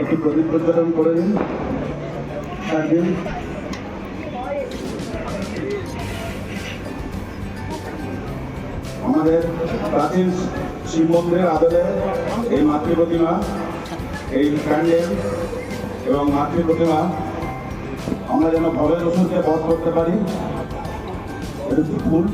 একটি প্রদীপ প্রজ্বলন করে একদিন। আমাদের প্রাচীন শিব মন্দিরের আদলে এই মাতৃ প্রতিমা, এই প্যান্ডেল এবং মাতৃ প্রতিমা আমরা যেন ভবের ওষুধকে বধ করতে পারি। ফুল?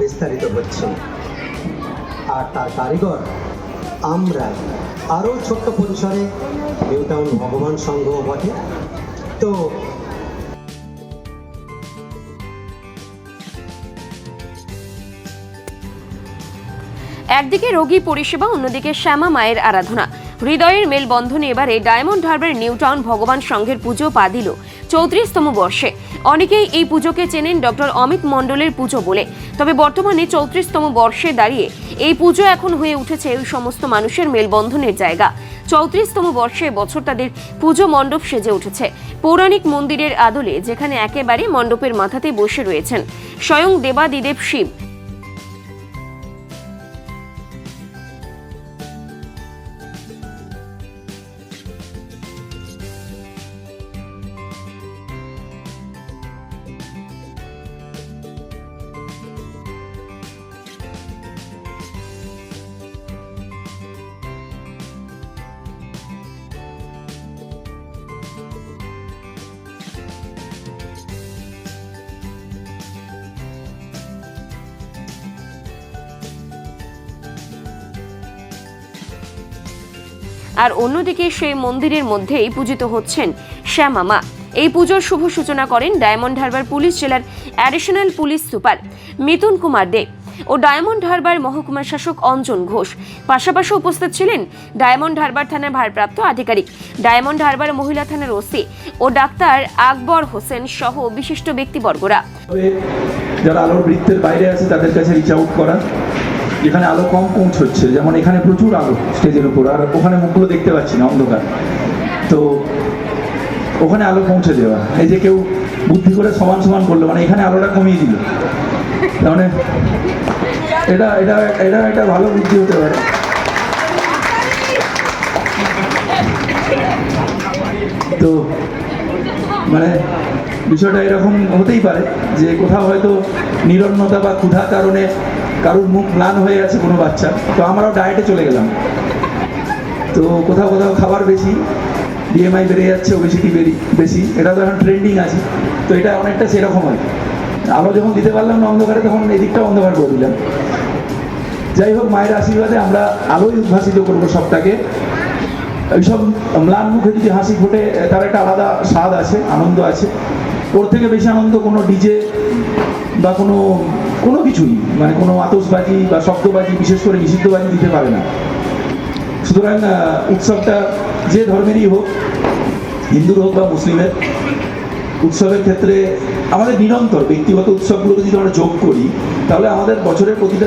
বিস্তারিত হচ্ছে। আর তার কারিগর আমরাই আরও ছোট্ট পরিসরে নিউটাউন ভগবান সংঘ বটে। তো একদিকে রোগী পরিষেবা, অন্যদিকে শ্যামা মায়ের আরাধনা। হৃদয়ের মেলবন্ধনে এবারে ডায়মন্ড হারবার নিউটাউন ভগবান সংঘের পুজো পা দিল চৌত্রিশতম বর্ষে। অনেকেই এই পুজোকে চেনেন ডক্টর অমিত মণ্ডলের পুজো বলে। তবে বর্তমানে চৌত্রিশতম বর্ষে দাঁড়িয়ে এই পুজো এখন হয়ে উঠেছে ওই সমস্ত মানুষের মেলবন্ধনের জায়গা। চৌত্রিশতম বর্ষে বছর তাদের পুজো মণ্ডপ সেজে উঠেছে। পৌরাণিক মন্দিরের আদলে যেখানে একেবারে মণ্ডপের মাথাতে বসে রয়েছেন স্বয়ং দেবাদিদেব শিব। আর অন্যদিকে সেই মন্দিরের মধ্যেই পূজিত হচ্ছেন শ্যামা মা এই পুজোর শুভ সূচনা করেন ডায়মন্ড হারবার পুলিশ জেলার additional police super Mithun Kumar De ও ডায়মন্ড হারবার মহকুমা শাসক অঞ্জন ঘোষ। পাশাপাশি উপস্থিত ছিলেন ডায়মন্ড হারবার থানার ভারপ্রাপ্ত আধিকারিক, ডায়মন্ড হারবার মহিলা থানার ওসি ও ডাক্তার আকবর হোসেন সহ বিশিষ্ট ব্যক্তিবর্গরা। যারা আলোর বৃত্তের বাইরে আছে, তাদের কাছে রিচ আউট করা। যেখানে আলো কম পৌঁছচ্ছে যেমন এখানে প্রচুর আলো স্টেজের উপর, আর ওখানে মুখগুলো দেখতে পাচ্ছি না, অন্ধকার। তো ওখানে আলো পৌঁছে দেওয়া, এই যে কেউ বুদ্ধি করে সমান সমান করল মানে এখানে আলোটা কমিয়ে দিল। মানে এটা এটা এটা একটা ভালো বুদ্ধি হতে পারে। তো মানে বিষয়টা এরকম হতেই পারে যে কোথাও হয়তো নিরন্নতা বা ক্ষুধার কারণে কারোর মুখ ম্লান হয়ে গেছে কোনো বাচ্চা। তো আমরাও ডায়েটে চলে গেলাম। তো কোথাও কোথাও খাবার বেশি বিএমআই বেড়ে যাচ্ছে ওবেসিটি বেরি বেশি। এটা তো এখন ট্রেন্ডিং আছে। তো এটা অনেকটা সেরকম হয়। আলো যখন দিতে পারলাম না অন্ধকারে, তখন এদিকটা অন্ধকার করে দিলাম। যাই হোক, মায়ের আশীর্বাদে আমরা আলোয় উদ্ভাসিত করব সবটাকে। এইসব ম্লান মুখে যদি হাসি ফোটে, তার একটা আলাদা স্বাদ আছে, আনন্দ আছে। ওর থেকে বেশি আনন্দ কোনো ডিজে বা কোনো কোনো কিছুই মানে কোনো আতসবাজি বা শব্দবাজি, বিশেষ করে নিষিদ্ধবাজি দিতে পারে না। সুতরাং উৎসবটা যে ধর্মেরই হোক, হিন্দুর হোক বা মুসলিমের, উৎসবের ক্ষেত্রে আমাদের নিরন্তর, ব্যক্তিগত উৎসবগুলোকে যদি আমরা যোগ করি, তাহলে আমাদের বছরের প্রতিটা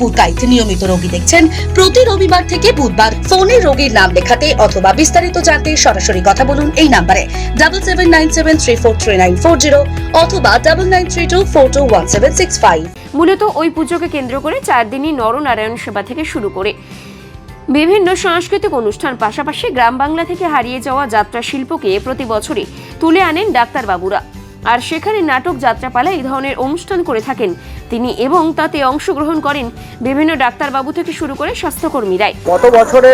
Purkait নিয়মিত রোগী দেখছেন। প্রতি রবিবার থেকে বুধবার ফোনে রোগীর নাম লেখাতে অথবা বিস্তারিত জানতে সরাসরি কথা বলুন এই নাম্বারে। Double seven nine seven three four three nine four zero অথবা double nine three two four two one seven six five মূলত ওই পুজোকে কেন্দ্র করে চার দিনই নরনারায়ণ সেবা থেকে শুরু করে। বিভিন্ন সাংস্কৃতিক অনুষ্ঠান পাশাপাশি গ্রাম বাংলা থেকে হারিয়ে যাওয়া যাত্রা শিল্পকে প্রতি বছরই তুলে আনেন ডাক্তারবাবুরা। আর সেখানে নাটক যাত্রাপালা এই ধরনের অনুষ্ঠান করে থাকেন তিনি এবং তাতে অংশগ্রহণ করেন বিভিন্ন ডাক্তারবাবু থেকে শুরু করে স্বাস্থ্যকর্মীরাই। গত বছরে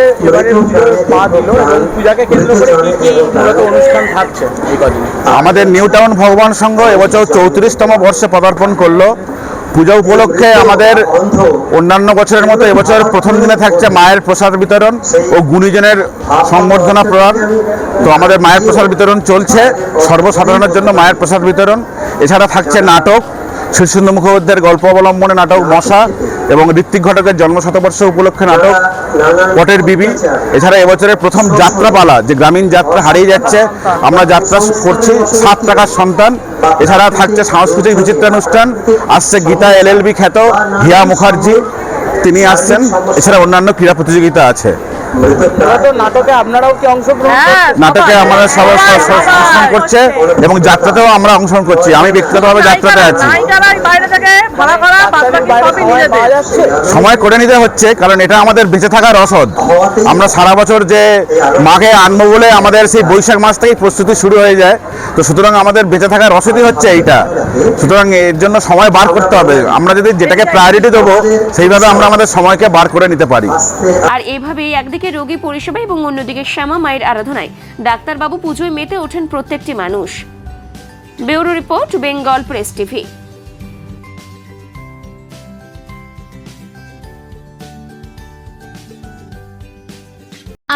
পূজাকে কেন্দ্র করে কি কি অনুষ্ঠান থাকছে আমাদের নিউ টাউন ভগবান সংঘ এবছর চৌত্রিশতম বর্ষে পদার্পণ করল। পূজা উপলক্ষে আমাদের অন্যান্য বছরের মতো এবছর প্রথম দিনে থাকছে মায়ের প্রসাদ বিতরণ ও গুণীজনের সংবর্ধনা প্রদান। তো আমাদের মায়ের প্রসাদ বিতরণ চলছে সর্বসাধারণের জন্য মায়ের প্রসাদ বিতরণ। এছাড়া থাকছে নাটক শীর্ষেন্দু মুখোপাধ্যায়ের গল্প অবলম্বনে নাটক মশা এবং ঋত্বিক ঘটকের জন্ম শতবর্ষ উপলক্ষে নাটক পটের বিবি। এছাড়া এবছরের প্রথম যাত্রাপালা, যে গ্রামীণ যাত্রা হারিয়ে যাচ্ছে, আমরা যাত্রা করছি সাত টাকার সন্তান। এছাড়া থাকছে সাংস্কৃতিক বিচিত্রানুষ্ঠান, আসছে গীতা এলএলবি খ্যাত হিয়া মুখার্জি, তিনি আসছেন। এছাড়া অন্যান্য ক্রীড়া প্রতিযোগিতা আছে। নাটকে আপনারাও কি অংশগ্রহণ নাটকে আমরা সবাই সব- সব অংশগ্রহণ করছে এবং যাত্রাতেও আমরা অংশগ্রহণ করছি। আমি ব্যক্তিগতভাবে যাত্রাতে আছি। সময় করে নিতে হচ্ছে কারণ এটা আমাদের বেঁচে থাকার রসদ। আমরা সারা বছর যে মাকে আনব বলে আমাদের সেই বৈশাখ মাস থেকেই প্রস্তুতি শুরু হয়ে যায় তো সুতরাং আমাদের বেঁচে থাকার রসদই হচ্ছে এইটা। সুতরাং এর জন্য সময় বার করতে হবে। আমরা যদি যেটাকে প্রায়োরিটি দেবো সেইভাবে আমরা আমাদের সময়কে বার করে নিতে পারি। আর এইভাবেই একদিকে রোগী পরিষেবা এবং অন্যদিকে শ্যামা মায়ের আরাধনায়। ডাক্তারবাবু পুজোয় মেতে ওঠেন প্রত্যেকটি মানুষ। Bureau report, Bengal press TV.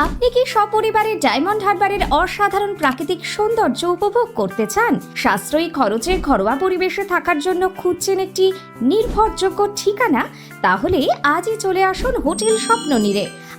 আপনি কি সপরিবারে ডায়মন্ড হারবারের অসাধারণ প্রাকৃতিক সৌন্দর্য উপভোগ করতে চান? সাশ্রয়ী খরচে ঘরোয়া পরিবেশে থাকার জন্য খুঁজছেন একটি নির্ভরযোগ্য ঠিকানা? তাহলে আজই চলে আসুন হোটেল স্বপ্ন নীরে